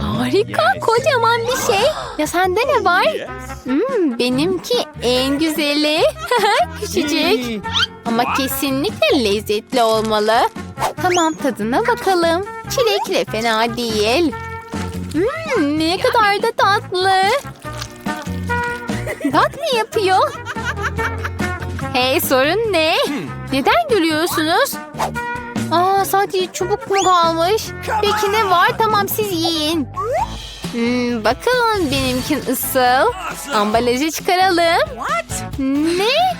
Harika, kocaman bir şey. Ya sende ne var? Hmm, benimki en güzeli. Küçücük. Ama kesinlikle lezzetli olmalı. Tamam tadına bakalım. Çilekle fena değil. Hmm, ne kadar da tatlı. Bak ne yapıyor. Hey sorun ne? Neden gülüyorsunuz? Aa sadece çubuk mu kalmış? Peki ne var? Tamam siz yiyin. Hmm, bakalım benimkin ısıl. Ambalajı çıkaralım. Ne?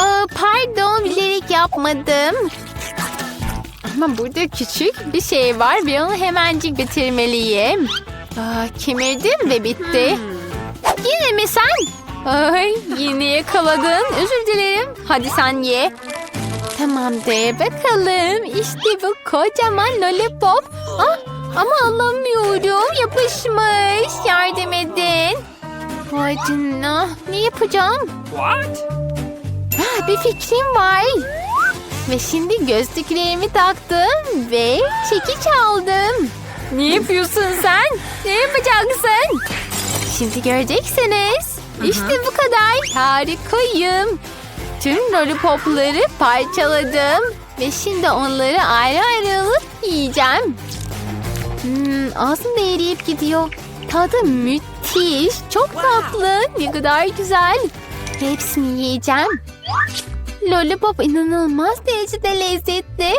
Aa, pardon bilerek yapmadım. Ama burada küçük bir şey var ve onu hemencik bitirmeliyim. Aa, kemirdim ve bitti. Yine mi sen? Ay yine yakaladın. Özür dilerim. Hadi sen ye. Tamamdır bakalım. İşte bu kocaman lollipop. Ah, ama alamıyorum. Yapışmış. Yardım edin. Vay canına. Ne yapacağım? What? Ah, bir fikrim var. Ve şimdi gözlüklerimi taktım ve çekiç aldım. Ne yapıyorsun sen? Ne yapacaksın? Şimdi göreceksiniz. İşte bu kadar. Harikayım. Tüm lollipopları parçaladım. Ve şimdi onları ayrı ayrı alıp yiyeceğim. Hmm, ağzımda eriyip gidiyor. Tadı müthiş. Çok tatlı. Ne kadar güzel. Hepsini yiyeceğim. Lollipop inanılmaz derecede lezzetli.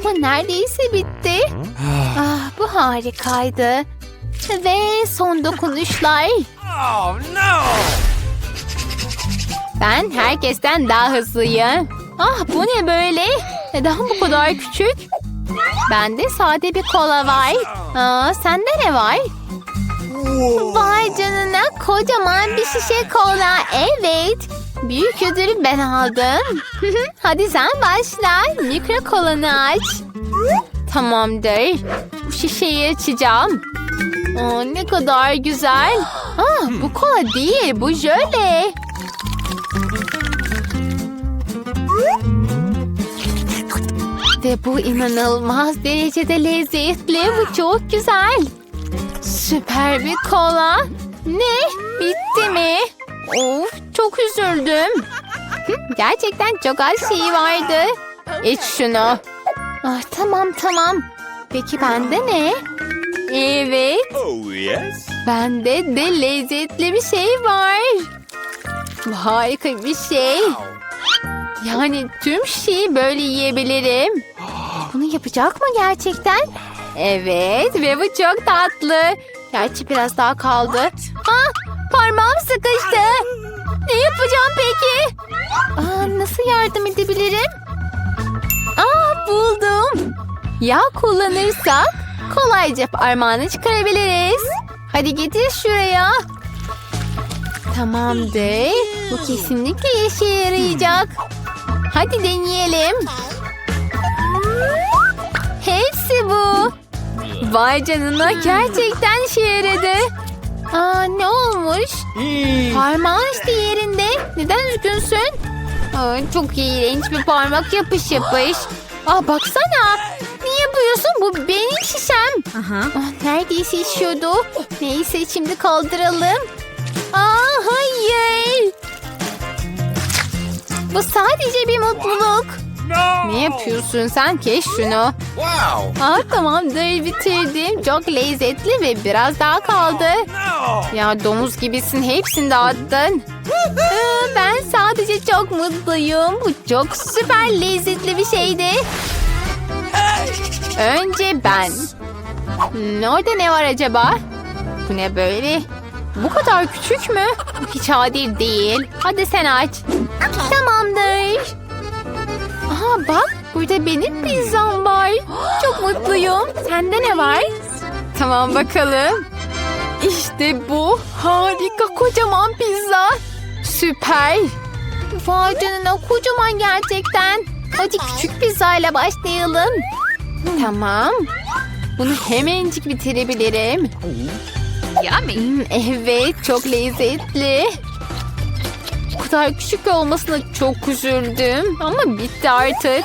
Ama neredeyse bitti. Ah, bu harikaydı. Ve son dokunuşlar. Oh no! Ben herkesten daha hızlıyım. Ah bu ne böyle? Neden bu kadar küçük? Bende sade bir kola var. Aa, sende ne var? Vay canına kocaman bir şişe kola. Evet. Büyük ödülü ben aldım. Hadi sen başla. Mikro kolanı aç. Tamamdır. Bu şişeyi açacağım. Aa, ne kadar güzel. Ah, bu kola değil, bu jöle. Ve bu inanılmaz derecede lezzetli. Bu çok güzel. Süper bir kola. Ne? Bitti mi? Of çok üzüldüm. Gerçekten çok az şey vardı. İç şunu. Ah, tamam tamam. Peki bende ne? Evet. Oh yes? Bende de lezzetli bir şey var. Harika bir şey. Yani tüm şeyi böyle yiyebilirim. Bunu yapacak mı gerçekten? Evet ve bu çok tatlı. Gerçi biraz daha kaldı. Ah parmağım sıkıştı. Ne yapacağım peki? Aa, nasıl yardım edebilirim? Aa buldum. Yağ kullanırsak kolayca parmağını çıkarabiliriz. Hadi getir şuraya. Tamamdır. Bu kesinlikle işe yarayacak. Hadi deneyelim. Hepsi bu. Vay canına gerçekten işe yaradı. Aa ne olmuş? Parmağın işte yerinde. Neden üzgünsün? Aa, çok iğrenç bir parmak yapış yapış. Aa baksana. Ne yapıyorsun? Bu benim şişem. Ah, neredeyse işiyordu. Neyse şimdi kaldıralım. Aa hayır. Bu sadece bir mutluluk. Ne yapıyorsun sen? Kes şunu. Wow! Aa tamamdır bitirdim. Çok lezzetli ve biraz daha kaldı. No! Ya domuz gibisin hepsini dağıttın. Ben sadece çok mutluyum. Bu çok süper lezzetli bir şeydi. Önce ben. Hmm, orada ne var acaba? Bu ne böyle? Bu kadar küçük mü? Hiç adil değil. Hadi sen aç. Tamamdır. Aha bak burada benim pizzam var. Çok mutluyum. Sende ne var? Tamam bakalım. İşte bu harika kocaman pizza. Süper. Vay canına kocaman gerçekten. Hadi küçük pizzayla başlayalım. Tamam. Bunu hemencik bitirebilirim. Hmm, evet çok lezzetli. Kadar küçük olmasına çok üzüldüm. Ama bitti artık.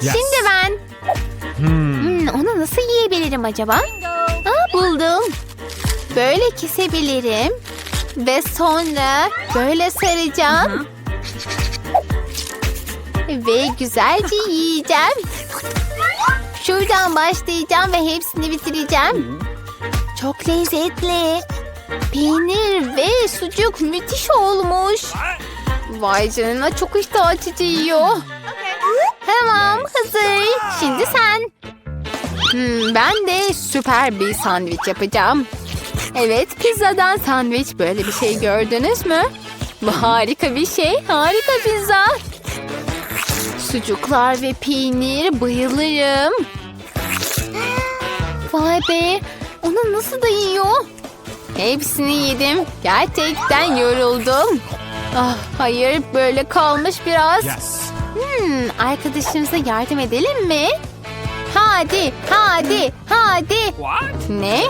Şimdi ben. Hmm, onu nasıl kesebilirim acaba? Aa, buldum. Böyle kesebilirim. Ve sonra böyle saracağım. Ve güzelce yiyeceğim. Şuradan başlayacağım ve hepsini bitireceğim. Çok lezzetli. Peynir ve sucuk müthiş olmuş. Vay canına çok iştah açıcı yiyor. Tamam hazır. Şimdi sen. Hmm, ben de süper bir sandviç yapacağım. Evet pizzadan sandviç böyle bir şey gördünüz mü? Bu harika bir şey. Harika pizza. Sucuklar ve peynir bayılırım. Vay be. Onu nasıl da yiyor? Hepsini yedim. Gerçekten yoruldum. Ah, hayır böyle kalmış biraz. Yes. Hmm, arkadaşımıza yardım edelim mi? Hadi, hadi, hadi. What? Ne?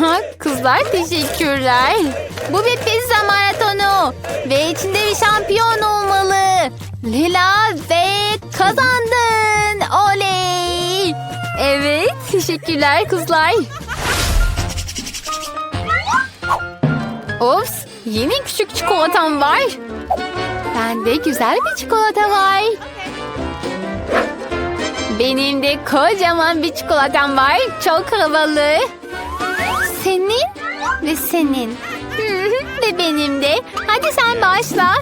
Ha, kızlar teşekkürler. Bu bir pizza maratonu. Ve içinde bir şampiyon olmalı. Lila ve kazandın. Oley. Evet, teşekkürler kızlar. Ops, yeni küçük çikolatam var. Bende güzel bir çikolata var. Benim de kocaman bir çikolatam var. Çok havalı. Senin ve senin. Ve benim de. Hadi sen başla.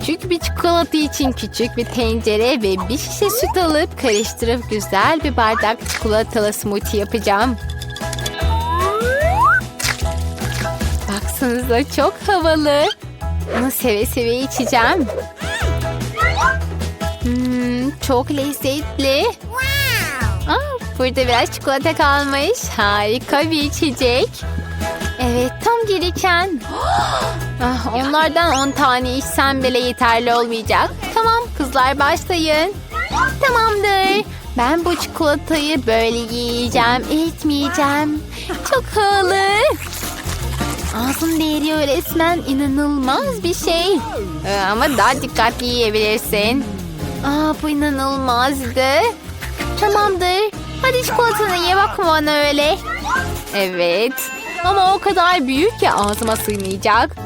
Küçük bir çikolata için küçük bir tencere ve bir şişe süt alıp karıştırıp güzel bir bardak çikolatalı smoothie yapacağım. Baksanıza çok havalı. Bunu seve seve içeceğim. Hmm, çok lezzetli. Aa, burada biraz çikolata kalmış. Harika bir içecek. Evet tam gereken. Ah, onlardan 10 tane içsem bile yeterli olmayacak. Tamam kızlar başlayın. Tamamdır. Ben bu çikolatayı böyle yiyeceğim, etmeyeceğim. Çok havalı. Ağzım değeriyor resmen inanılmaz bir şey. Ee, ama daha dikkatli yiyebilirsin. Aa bu inanılmazdı. Tamamdır. Hadi çikolatanı ye bakma bana öyle. Evet. Ama o kadar büyük ki ağzıma sığmayacak.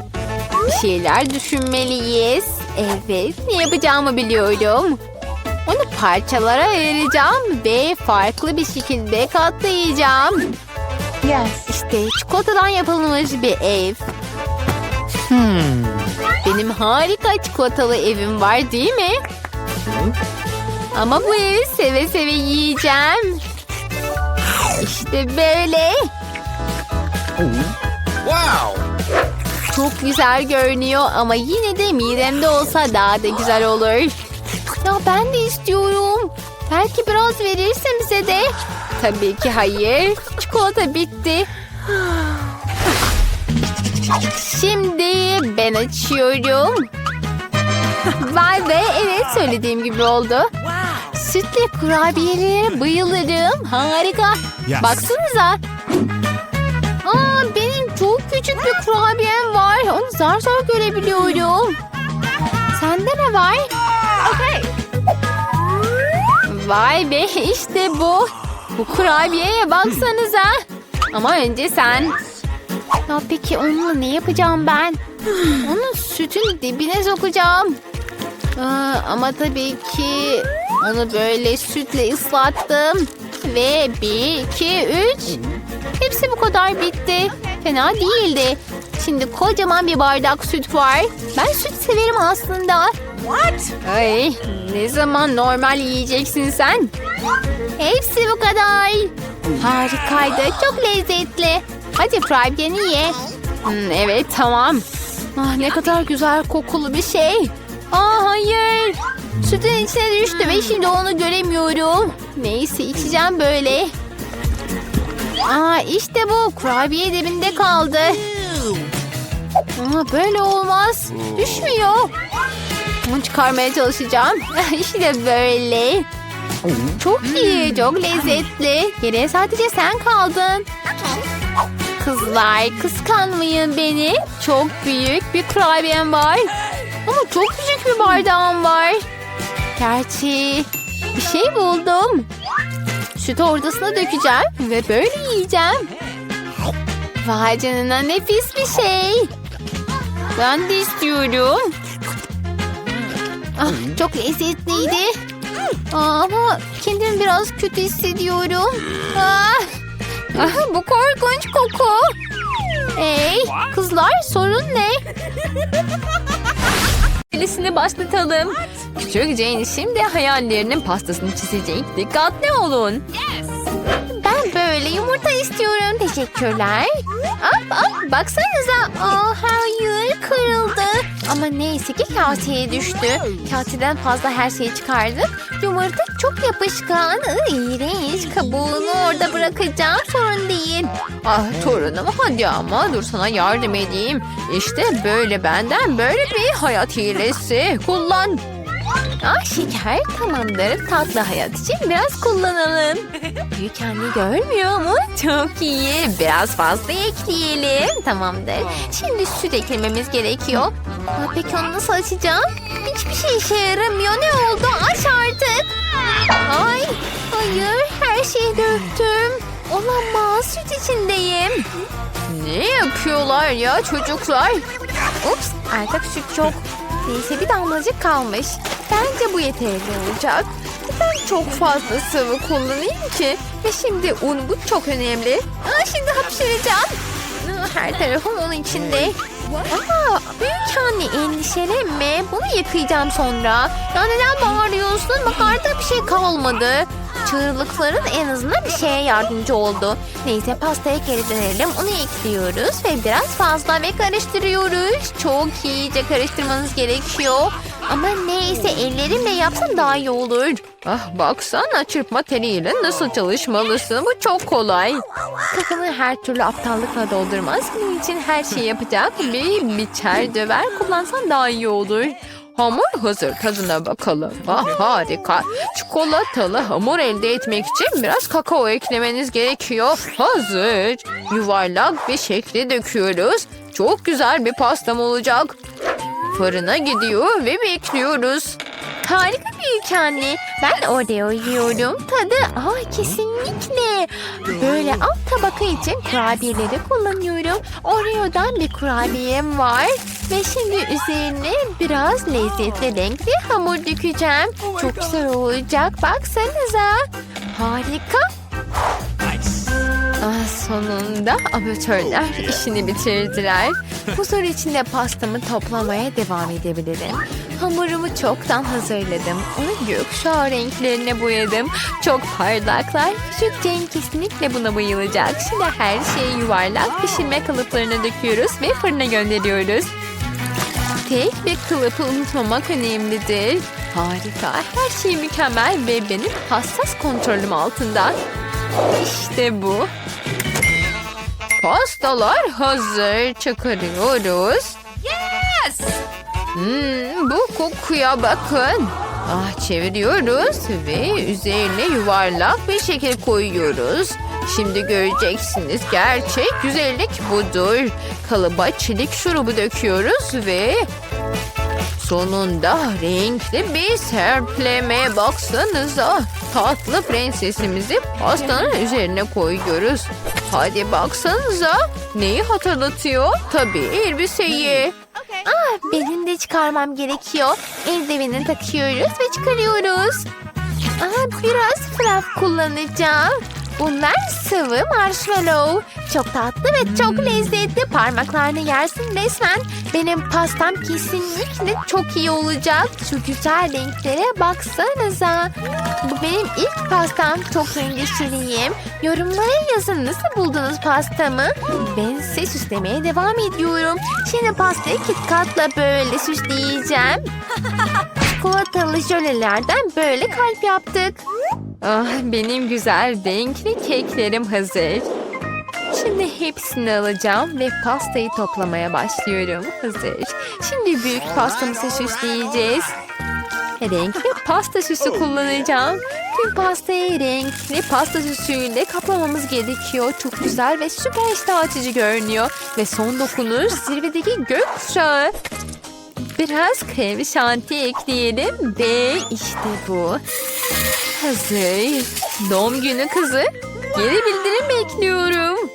Bir şeyler düşünmeliyiz. Evet ne yapacağımı biliyorum. Onu parçalara ayıracağım ve farklı bir şekilde katlayacağım. Yes. İşte çikolatadan yapılmış bir ev. Benim harika çikolatalı evim var değil mi? Ama bu evi seve seve yiyeceğim. İşte böyle. Wow. Çok güzel görünüyor ama yine de midemde olsa daha da güzel olur. Ya ben de istiyorum. Belki biraz verirsin bize de. Tabii ki hayır. Çikolata bitti. Şimdi ben açıyorum. Vay be evet söylediğim gibi oldu. Sütle kurabiyelere bayılırım. Harika. Yes. Baksanıza. Aa, benim çok küçük bir kurabiyem var. Onu zar zor görebiliyorum. Sende ne var? Okay. Vay be işte bu. Bu kurabiyeye baksanıza. Ama önce sen. Ya peki onunla ne yapacağım ben? Onu sütün dibine sokacağım. Aa, ama tabii ki onu böyle sütle ıslattım. Ve bir, iki, üç. Hepsi bu kadar bitti. Fena değildi. Şimdi kocaman bir bardak süt var. Ben süt severim aslında. What? Ay, ne zaman normal yiyeceksin sen? Hepsi bu kadar. Harikaydı, çok lezzetli. Hadi kurabiyeni ye. Hmm, evet, tamam. Ah, ne kadar güzel kokulu bir şey. Aa, hayır. Sütün içine düştü ve şimdi onu göremiyorum. Neyse içeceğim böyle. Aa, işte bu. Kurabiye dibinde kaldı. Aa, böyle olmaz. Düşmüyor. Bunu çıkarmaya çalışacağım. işte böyle. Çok iyi, çok lezzetli. Geriye sadece sen kaldın. Kızlar kıskanmayın beni. Çok büyük bir kurabiyem var. Ama çok küçük bir bardağım var. Gerçi bir şey buldum. sütü ortasına dökeceğim ve böyle yiyeceğim. Vay canına nefis bir şey. Ben de istiyorum. Ah, çok lezzetliydi. Aa, ama kendimi biraz kötü hissediyorum. Ah, ah, bu korkunç koku. Hey kızlar sorun ne? Birisini başlatalım. Küçük Jane şimdi hayallerinin pastasını çizecek. Dikkatli olun. Ben böyle yumurta istiyorum. Teşekkürler. Aa, aa, baksanıza. Aa, hayır kırıldı. Ama neyse ki kaseye düştü. Kaseden fazla her şeyi çıkardık. Yumurta çok yapışkan. İğrenç. Kabuğunu orada bırakacağım. Sorun değil. Ah torunum hadi ama dur sana yardım edeyim. İşte böyle benden böyle bir hayat hilesi. Kullan. Ah şeker tamamdır. Tatlı hayat için biraz kullanalım. Büyük anne görmüyor mu? Çok iyi. Biraz fazla ekleyelim. Tamamdır. Şimdi süt eklememiz gerekiyor. Aa, peki onu nasıl açacağım? Hiçbir şey işe yaramıyor. Ne oldu? Aç artık. Ay hayır her şeyi döktüm. Olamaz süt içindeyim. Ne yapıyorlar ya çocuklar? Ups artık süt çok. Neyse bir damlacık kalmış. Bence bu yeterli olacak. Ben çok fazla sıvı kullanayım ki. Ve şimdi un bu çok önemli. Aa, şimdi hapşıracağım. Her tarafım onun içinde. Aa, büyük anne endişelenme. Bunu yıkayacağım sonra. Ya neden bağırıyorsun? Bak artık bir şey kalmadı. Çığlıkların en azından bir şeye yardımcı oldu. Neyse pastaya geri dönelim. Onu ekliyoruz ve biraz fazla ve karıştırıyoruz. Çok iyice karıştırmanız gerekiyor. Ama neyse ellerimle yapsam daha iyi olur. Ah baksana çırpma teliyle nasıl çalışmalısın. Bu çok kolay. Kafanı her türlü aptallıkla doldurmaz. Bunun için her şeyi yapacak bir biçer döver kullansan daha iyi olur. Hamur hazır tadına bakalım. Ah harika. Çikolatalı hamur elde etmek için biraz kakao eklemeniz gerekiyor. Hazır. Yuvarlak bir şekli döküyoruz. Çok güzel bir pastam olacak. Fırına gidiyor ve bekliyoruz. Harika büyük anne. Ben Oreo yiyorum. Tadı aa kesinlikle. Böyle alt tabaka için kurabiyeleri kullanıyorum. Oreo'dan bir kurabiyem var. Ve şimdi üzerine biraz lezzetli renkli hamur dökeceğim. Çok güzel olacak. Baksanıza. Harika. Ah, sonunda amatörler işini bitirdiler. Huzur içinde pastamı toplamaya devam edebilirim. Hamurumu çoktan hazırladım. Onu gökkuşağı renklerine boyadım. Çok parlaklar. Küçük Jane kesinlikle buna bayılacak. Şimdi her şeyi yuvarlak pişirme kalıplarına döküyoruz ve fırına gönderiyoruz. Tek bir kılıfı unutmamak önemlidir. Harika. Her şey mükemmel ve benim hassas kontrolüm altında. İşte bu. Pastalar hazır. Çıkarıyoruz. Hmm, bu kokuya bakın. Ah çeviriyoruz ve üzerine yuvarlak bir şekil koyuyoruz. Şimdi göreceksiniz gerçek güzellik budur. Kalıba çelik şurubu döküyoruz ve sonunda renkli bir serpleme baksanıza. Tatlı prensesimizi pastanın üzerine koyuyoruz. Hadi baksanıza. Neyi hatırlatıyor? Tabii elbiseyi. Ah, benim de çıkarmam gerekiyor. Eldiveni takıyoruz ve çıkarıyoruz. Ah, biraz fluff kullanacağım. Bunlar sıvı marshmallow. Çok tatlı ve çok lezzetli. Parmaklarını yersin resmen. Benim pastam kesinlikle çok iyi olacak. Şu güzel renklere baksanıza. Bu benim ilk pastam. Çok endişeliyim. Yorumlara yazın nasıl buldunuz pastamı? Ben size süslemeye devam ediyorum. Şimdi pastayı KitKat'la böyle süsleyeceğim. Çikolatalı jölelerden böyle kalp yaptık. Ah, benim güzel renkli keklerim hazır. Şimdi hepsini alacağım ve pastayı toplamaya başlıyorum. Hazır. Şimdi büyük pastamızı süsleyeceğiz. Renkli pasta süsü kullanacağım. Tüm pastayı renkli pasta süsüyle kaplamamız gerekiyor. Çok güzel ve süper iştah açıcı görünüyor. Ve son dokunuş zirvedeki gökkuşağı. Biraz krem şanti ekleyelim ve işte bu. Hazır. Doğum günü kızı. Geri bildirim bekliyorum.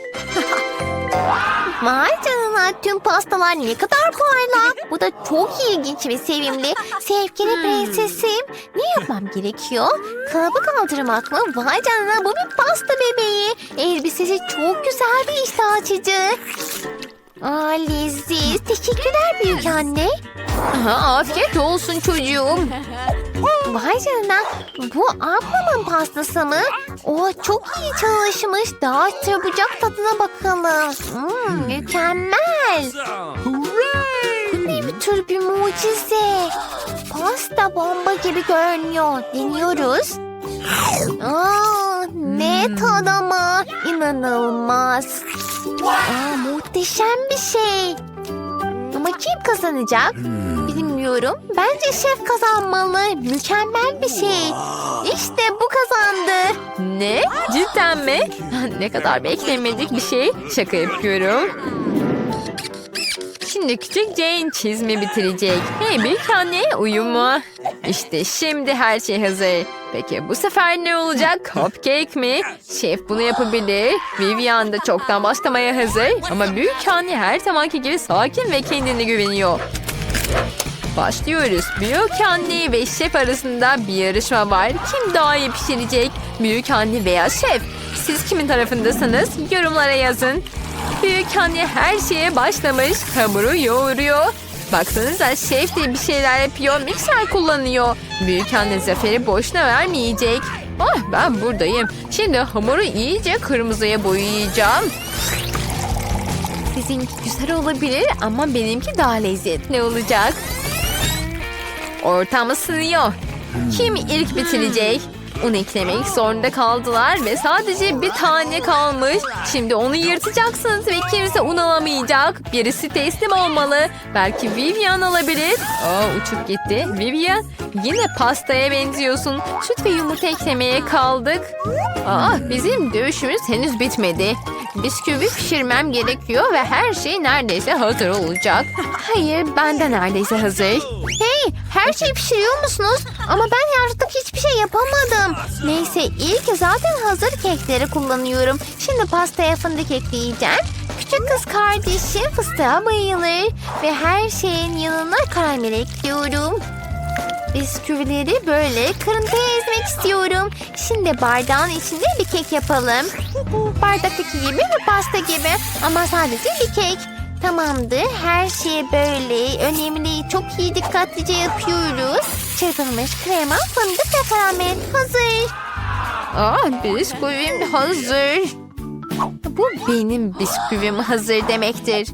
Vay canına tüm pastalar ne kadar parlak. Bu da çok ilginç ve sevimli. Sevgili prensesim. Ne yapmam gerekiyor? Kalıbı kaldırmak mı? Vay canına bu bir pasta bebeği. Elbisesi çok güzel ve iştah açıcı. Aa leziz. Teşekkürler büyük anne. Aha, afiyet olsun çocuğum. Vay canına. Bu ablamın pastası mı? O çok iyi çalışmış. Daha çabucak tadına bakalım. Hmm, mükemmel. Bu ne bir tür bir mucize. Pasta bomba gibi görünüyor. Deniyoruz. Aa, ne tadı ama. İnanılmaz. Aa, muhteşem bir şey. Ama kim kazanacak? Bilmiyorum. Bence şef kazanmalı. Mükemmel bir şey. İşte bu kazandı. Ne? Cidden mi? Ne kadar beklemedik bir şey. Şaka yapıyorum. Şimdi küçük Jane çizimi bitirecek. Hey büyük anne uyuma. İşte şimdi her şey hazır. Peki bu sefer ne olacak? Cupcake mi? Şef bunu yapabilir. Vivian da çoktan başlamaya hazır. Ama büyük anne her zamanki gibi sakin ve kendine güveniyor. Başlıyoruz. Büyük anne ve şef arasında bir yarışma var. Kim daha iyi pişirecek? Büyük anne veya şef? Siz kimin tarafındasınız? Yorumlara yazın. Büyük anne her şeye başlamış. Hamuru yoğuruyor. Baksanıza şef de bir şeyler yapıyor. Mikser kullanıyor. Büyük anne zaferi boşuna vermeyecek. Ah ben buradayım. Şimdi hamuru iyice kırmızıya boyayacağım. Sizinki güzel olabilir ama benimki daha lezzetli olacak. Ortam ısınıyor. Kim ilk bitirecek? Un eklemek zorunda kaldılar ve sadece bir tane kalmış. Şimdi onu yırtacaksınız ve kimse un alamayacak. Birisi teslim olmalı. Belki Vivian alabilir. Aa uçup gitti. Vivian yine pastaya benziyorsun. Süt ve yumurta eklemeye kaldık. Aa bizim dövüşümüz henüz bitmedi. Bisküvi pişirmem gerekiyor ve her şey neredeyse hazır olacak. Hayır ben de neredeyse hazır. Hey, her şeyi pişiriyor musunuz? Ama ben artık hiçbir şey yapamadım. Neyse, ilk zaten hazır kekleri kullanıyorum. Şimdi pastaya fındık ekleyeceğim. Küçük kız kardeşim fıstığa bayılır. Ve her şeyin yanına karamel ekliyorum. Bisküvileri böyle kırıntıya ezmek istiyorum. Şimdi bardağın içinde bir kek yapalım. Bardaktaki gibi bir pasta gibi ama sadece bir kek. Tamamdır. Her şey böyle önemli. Çok iyi dikkatlice yapıyoruz. Çırpılmış krema, fındık ve karamel hazır. Aa bisküvim hazır. Bu benim bisküvim hazır demektir.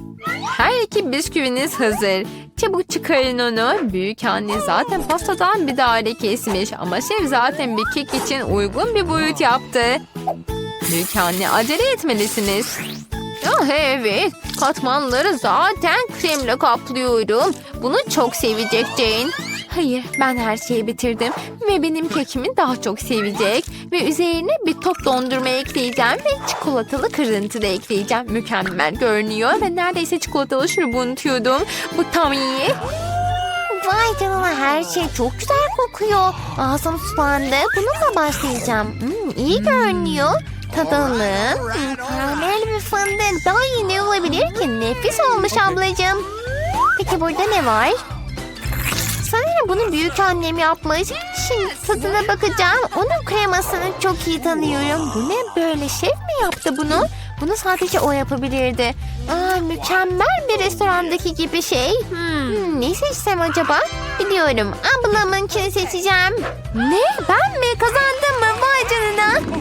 Her iki bisküviniz hazır. Çabuk çıkarın onu. Büyük anne zaten pastadan bir daire kesmiş ama şef zaten bir kek için uygun bir boyut yaptı. Büyük anne acele etmelisiniz. Ah evet, katmanları zaten kremle kaplıyorum. Bunu çok sevecek Jane. Hayır, ben her şeyi bitirdim ve benim kekimi daha çok sevecek. Ve üzerine bir top dondurma ekleyeceğim ve çikolatalı kırıntı da ekleyeceğim. Mükemmel görünüyor ve neredeyse çikolatalı şurubu unutuyordum. Bu tam iyi. Vay canına her şey çok güzel kokuyor. Ağzım sulandı. Bununla başlayacağım. Hmm, iyi görünüyor. Tadalım. Karamel ve fındık. Daha iyi ne olabilir ki? Nefis olmuş ablacığım. Peki burada ne var? Sanırım bunu büyük annem yapmış. Şimdi tadına bakacağım. Onun kremasını çok iyi tanıyorum. Bu ne böyle şef mi yaptı bunu? Bunu sadece o yapabilirdi. Aa, mükemmel bir restorandaki gibi şey. Hmm, ne seçsem acaba? Biliyorum. Ablamınkini seçeceğim. Ne? Ben mi? Kazandım mı? Vay canına.